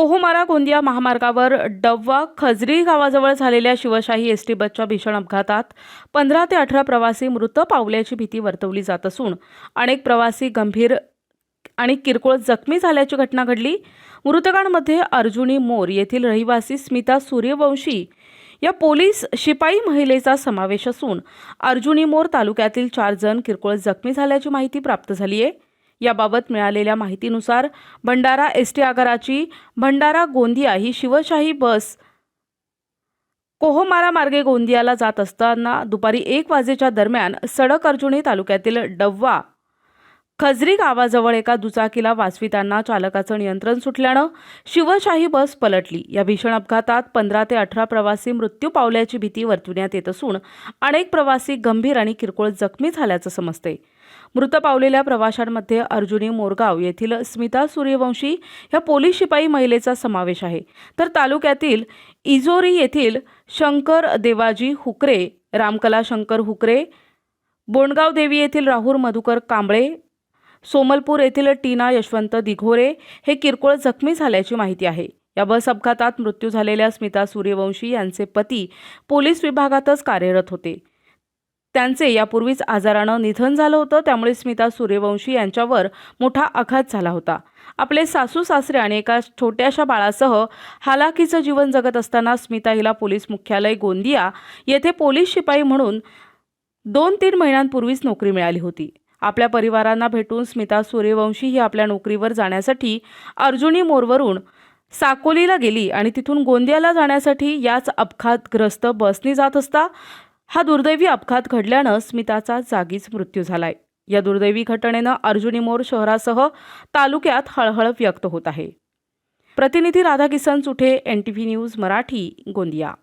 कोहोमारा गोंदिया महामार्गावर डव्वा खजरी गावाजवळ झालेल्या शिवशाही एस टी बसच्या भीषण अपघातात पंधरा ते अठरा प्रवासी मृत पावल्याची भीती वर्तवली जात असून अनेक प्रवासी गंभीर आणि किरकोळ जखमी झाल्याची घटना घडली. मृतकांमध्ये अर्जुनी मोर येथील रहिवासी स्मिता सूर्यवंशी या पोलीस शिपाई महिलेचा समावेश असून अर्जुनी मोर तालुक्यातील चार जण किरकोळ जखमी झाल्याची माहिती प्राप्त झाली आहे याबाबत मिळालेल्या माहितीनुसार भंडारा एस टी आगाराची भंडारा गोंदिया ही शिवशाही बस कोहोमारा मार्गे गोंदियाला जात असताना दुपारी एक वाजेच्या दरम्यान सडक अर्जुनी तालुक्यातील डव्वा खजरी गावाजवळ एका दुचाकीला वाचविताना चालकाचं नियंत्रण सुटल्यानं शिवशाही बस पलटली. या भीषण अपघातात पंधरा ते अठरा प्रवासी मृत्यू पावल्याची भीती वर्तवण्यात येत असून अनेक प्रवासी गंभीर आणि किरकोळ जखमी झाल्याचं समजते. मृत पावलेल्या प्रवाशांमध्ये अर्जुनी मोरगाव येथील स्मिता सूर्यवंशी या पोलीस शिपाई महिलेचा समावेश आहे. तर तालुक्यातील इजोरी येथील शंकर देवाजी हुकरे रामकला शंकर हुकरे बोंडगाव देवी येथील राहुल मधुकर कांबळे सोमलपूर येथील टीना यशवंत दिघोरे हे किरकोळ जखमी झाल्याची माहिती आहे. या बस अपघातात मृत्यू झालेल्या स्मिता सूर्यवंशी यांचे पती पोलीस विभागातच कार्यरत होते. त्यांचे यापूर्वीच आजारानं निधन झालं होतं. त्यामुळे स्मिता सूर्यवंशी यांच्यावर मोठा आघात झाला होता. आपले सासू सासरे आणि एका छोट्याशा बाळासह हालाकीचं जीवन जगत असताना स्मिता हिला पोलीस मुख्यालय गोंदिया येथे पोलीस शिपाई म्हणून दोन तीन महिन्यांपूर्वीच नोकरी मिळाली होती. आपल्या परिवारांना भेटून स्मिता सूर्यवंशी ही आपल्या नोकरीवर जाण्यासाठी अर्जुनी मोरवरून साकोलीला गेली आणि तिथून गोंदियाला जाण्यासाठी याच अपघातग्रस्त बसनी जात असता हा दुर्दैवी अपघात घडल्यानं स्मिताचा जागीच मृत्यू झालाय. या दुर्दैवी घटनेनं अर्जुनी मोर शहरासह तालुक्यात हळहळ व्यक्त होत आहे. प्रतिनिधी Radhakisan Chuthe N T V news Marathi Gondia.